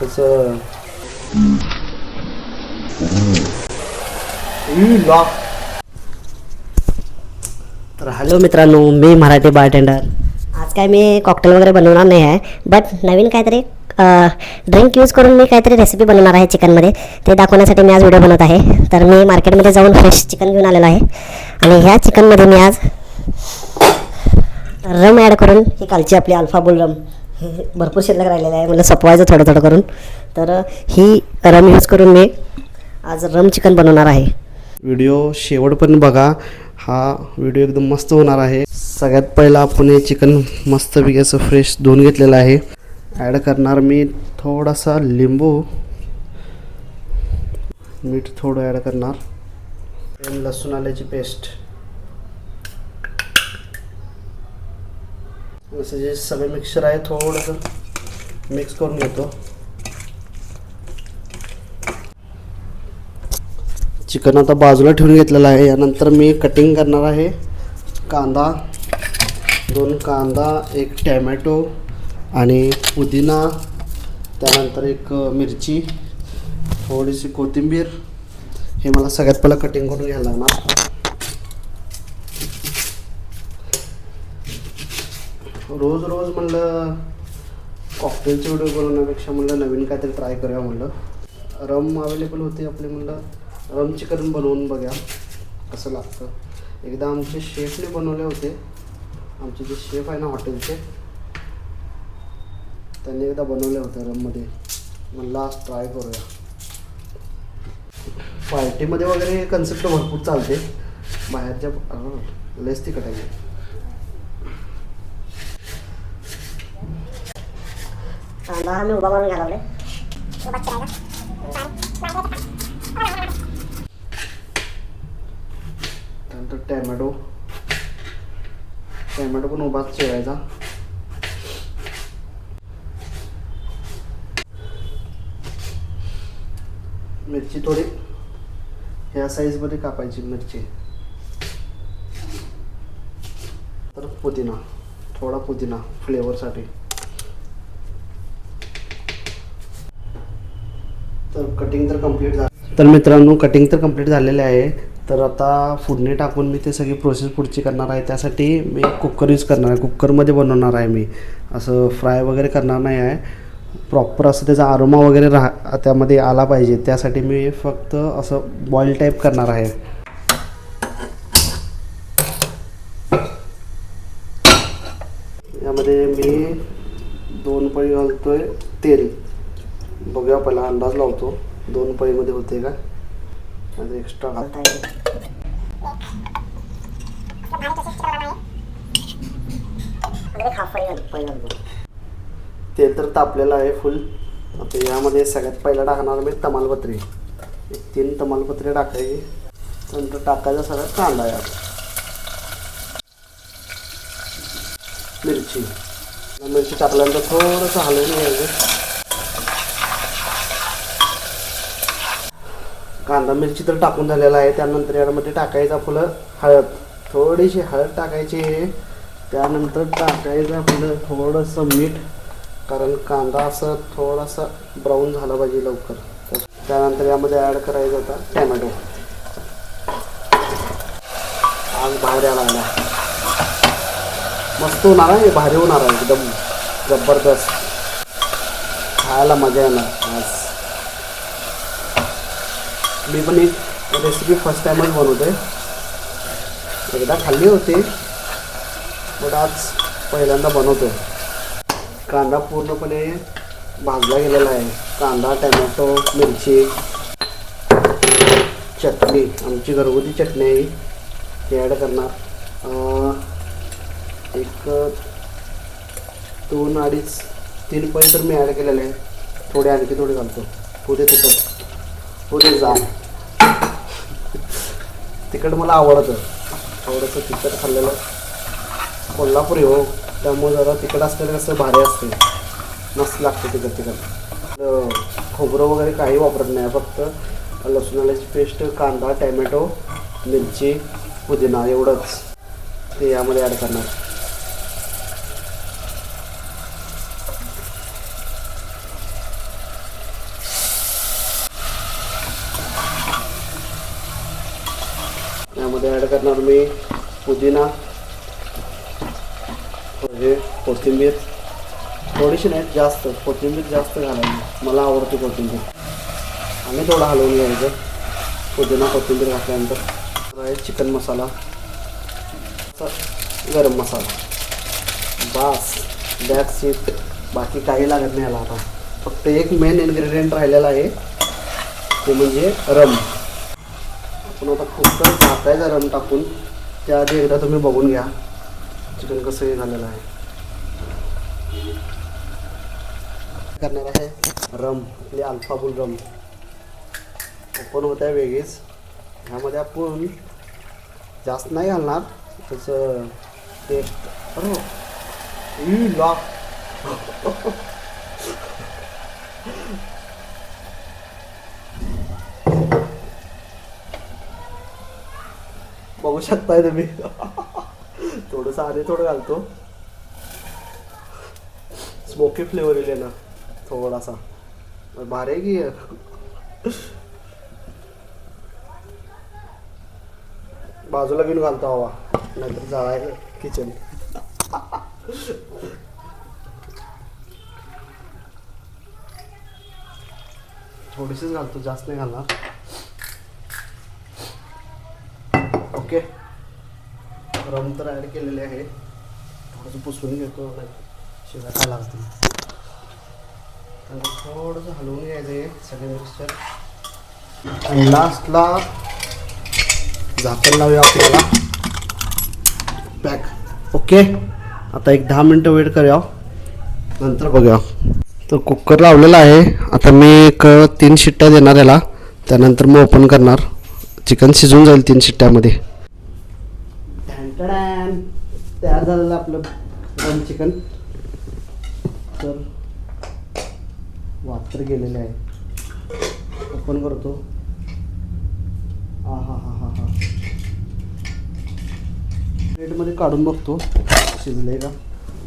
तसं. तर हॅलो मित्रांनो मी मराठी बारटेंडर आज काय मी कॉकटेल वगैरे बनवणार नाही आहे बट नवीन काहीतरी ड्रिंक यूज करून मी काहीतरी रेसिपी बनवणार आहे चिकनमध्ये. ते दाखवण्यासाठी मी आज व्हिडिओ बनवत आहे. तर मी मार्केटमध्ये जाऊन फ्रेश चिकन घेऊन आलेलो आहे. आणि ह्या चिकनमध्ये मी आज रम ॲड करून ही कालची आपली अल्फा बुल रम. हे भरपूर शिल्लक राहिलेलं आहे. मला सपवायचं थोडं थोडं करून. तर ही रम यूज करून मी आज रम चिकन बनवणार आहे. व्हिडिओ शेवटपर्यंत बघा. हा व्हिडिओ एकदम मस्त होणार आहे. सगळ्यात पहिला आपण हे चिकन मस्तपैकी असं फ्रेश धुवून घेतलेलं आहे. ॲड करणार मी थोडासा लिंबू. मीठ थोडं ॲड करणार. लसूण आल्याची पेस्ट असं जे सगळं मिक्सर आहे थोडंसं मिक्स करून घेतो. चिकन आता बाजूला ठेवून घेतलेलं आहे. यानंतर मी कटिंग करणार आहे कांदा दोन कांदा एक टॅमॅटो आणि पुदिना त्यानंतर एक मिरची थोडीशी कोथिंबीर. हे मला सगळ्यात पहिलं कटिंग करून घ्यायला लागणार. रोज रोज म्हणलं कॉकटेलचे व्हिडिओ बनवण्यापेक्षा म्हणलं नवीन काहीतरी ट्राय करूया म्हणलं. रम अवेलेबल होते आपले म्हणलं रम चिकन बनवून बघा कसं लागतं. एकदा आमचे शेफने बनवले होते. आमचे जे शेफ आहे ना हॉटेलचे त्यांनी एकदा बनवले होते रममध्ये. म्हणलं आज ट्राय करूया. पार्टीमध्ये वगैरे कन्सेप्ट भरपूर चालते. बाहेरच्या लेस लयच आहे. कांदा आम्ही उभा मारून त्यानंतर टॅमॅटो. टॅमॅटो पण उभाच चिरायचा. मिरची थोडी ह्या साईजमध्ये कापायची मिरची. तर पुदिना थोडा पुदिना फ्लेवरसाठी तर कटिंग तर कंप्लीट झालं. तर मित्रांनो कटिंग तर कंप्लीट झालेले आहे. तर आता फुडणी टाकून मी ते सगळी प्रोसेस पुढची करणार आहे. त्यासाठी मी कुकर यूज करणार आहे. कुकरमध्ये बनवणार आहे मी. असं फ्राय वगैरे करणार नाही आहे. प्रॉपर असं त्याचा आरोमा वगैरे राहा त्यामध्ये आला पाहिजे. त्यासाठी मी फक्त असं बॉईल टाईप करणार आहे. यामध्ये मी दोन पळी घालतोय तेल. बघूया पहिला अंदाज लावतो. दोन पळीमध्ये होते का? आता एक्स्ट्रा घाल तेल तर तापलेलं आहे फुल आता यामध्ये सगळ्यात पहिला टाकणार मी तमालपत्री. तीन तमालपत्री टाकायची. नंतर टाकायचा सगळा कांदा यात. मिरची. मिरची टाकल्यानंतर थोडंसं हलवून घ्यायचं. कांदा मिरची तर टाकून झालेला आहे. त्यानंतर यामध्ये टाकायचं आपलं हळद. थोडीशी हळद टाकायची. त्यानंतर टाकायचं आपलं थोडंसं मीठ. कारण कांदा असं थोडासा ब्राऊन झाला पाहिजे लवकर. तर त्यानंतर यामध्ये ॲड करायचं होता टॅमॅटो आज बाहेर यायला मस्त होणार आहे. भारी होणार आहे. एकदम जबरदस्त. खायला मजा येणार. आज. मी पण एक रेसिपी फर्स्ट टाईमच बनवते एकदा खाल्ली होती बट आज पहिल्यांदा बनवतो कांदा पूर्णपणे भाजला गेलेला आहे. कांदा टमॅटो मिरची चटणी आमची घरगुती चटणी आहे ती ॲड करणार. एक दोन अडीच तीन पळी तर मी ॲड केलेले आहे थोडे आणखी थोडे घालतो. पुढे तिथं पुढे जा तिकडं मला आवडतं. थोडंसं तिखट खाल्लेलं. कोल्हापुरी हो. त्यामुळे जरा तिकट असलेलं कसं भारी असते. मस्त लागतं तिकट तिकट खोबरं वगैरे काही वापरत नाही. फक्त लसूण पेस्ट कांदा टॅमॅटो मिरची पुदिना एवढंच. ते यामध्ये ॲड करणार. त्यामध्ये ॲड करणार मी पुदिना म्हणजे कोथिंबीर. थोडीशी नाही जास्त. कोथिंबीर जास्त घालायची. मला आवडते कोथिंबीर. आणि थोडं हलवून घ्यायचं. पुदिना कोथिंबीर घातल्यानंतर. आहे चिकन मसाला. गरम मसाला. बास. दॅट्स इट बाकी काही लागत नाही आला आता. फक्त एक मेन इन्ग्रेडियंट राहिलेला आहे. ते म्हणजे रम. आपण आता कुकर टाकायचा रम टाकून. त्याआधी एकदा तुम्ही बघून घ्या. चिकन कसं हे झालेलं आहे. करणार आहे? रम आपली अल्फाबुल रम. ओपन होत आहे वेगळीच. ह्यामध्ये आपण जास्त नाही घालणार. त्याचं टेस्ट अरे लॉक बघू शकताय तुम्ही. थोडंसं आधी थोडं घालतो. स्मोकी फ्लेवर येईल ना थोडासा. भारी आहे की बाजूला घेऊन घालतो हवा. नाहीतर जाळाय किचन थोडीशीच घालतो जास्त नाही घालणार. ओके. रम तर ॲड केलेले आहे. थोडंसं पुसून घेतो. नाही शिवाय काय लागतील आणि थोडंसं हलवून घ्यायचं आहे सगळे मिक्सचर आणि लास्टला झाकण लावूया आपल्याला. Pack okay. आता एक दहा मिनटं वेट करूया. नंतर बघूया. तर कुकर लावलेला आहे. आता मी एक तीन शिट्ट्या देणार याला. त्यानंतर मग ओपन करणार. चिकन शिजून जाईल तीन शिट्ट्यामध्ये. तयार झालेलं आपलं गरम चिकन तर वापर गेलेले आहे. ओपन करतो. हा हा हा हा. हा प्लेटमध्ये काढून बघतो. शिजले का?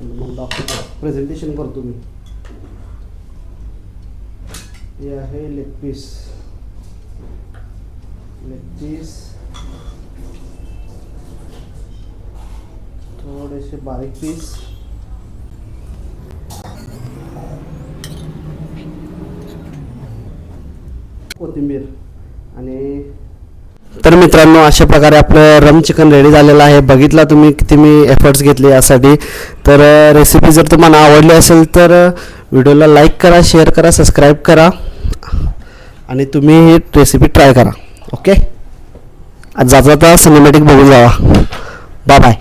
मग दाखवतो. प्रेझेंटेशन करतो मी. हे आहे लेग पीस लेग पीस थोडेसे बारीक पीस. कोथिंबीर आणि तर मित्रांनो अशा प्रकारे आपलं रम चिकन रेडी झालेलं आहे. बघितला तुम्ही किती मी एफर्ट्स घेतले यासाठी. तर रेसिपी जर तुम्हाला आवडली असेल तर व्हिडिओला लाईक करा शेअर करा सबस्क्राईब करा. आणि तुम्ही ही रेसिपी ट्राय करा. ओके आज जाता जाता सिनेमॅटिक बघून जावा. Bye bye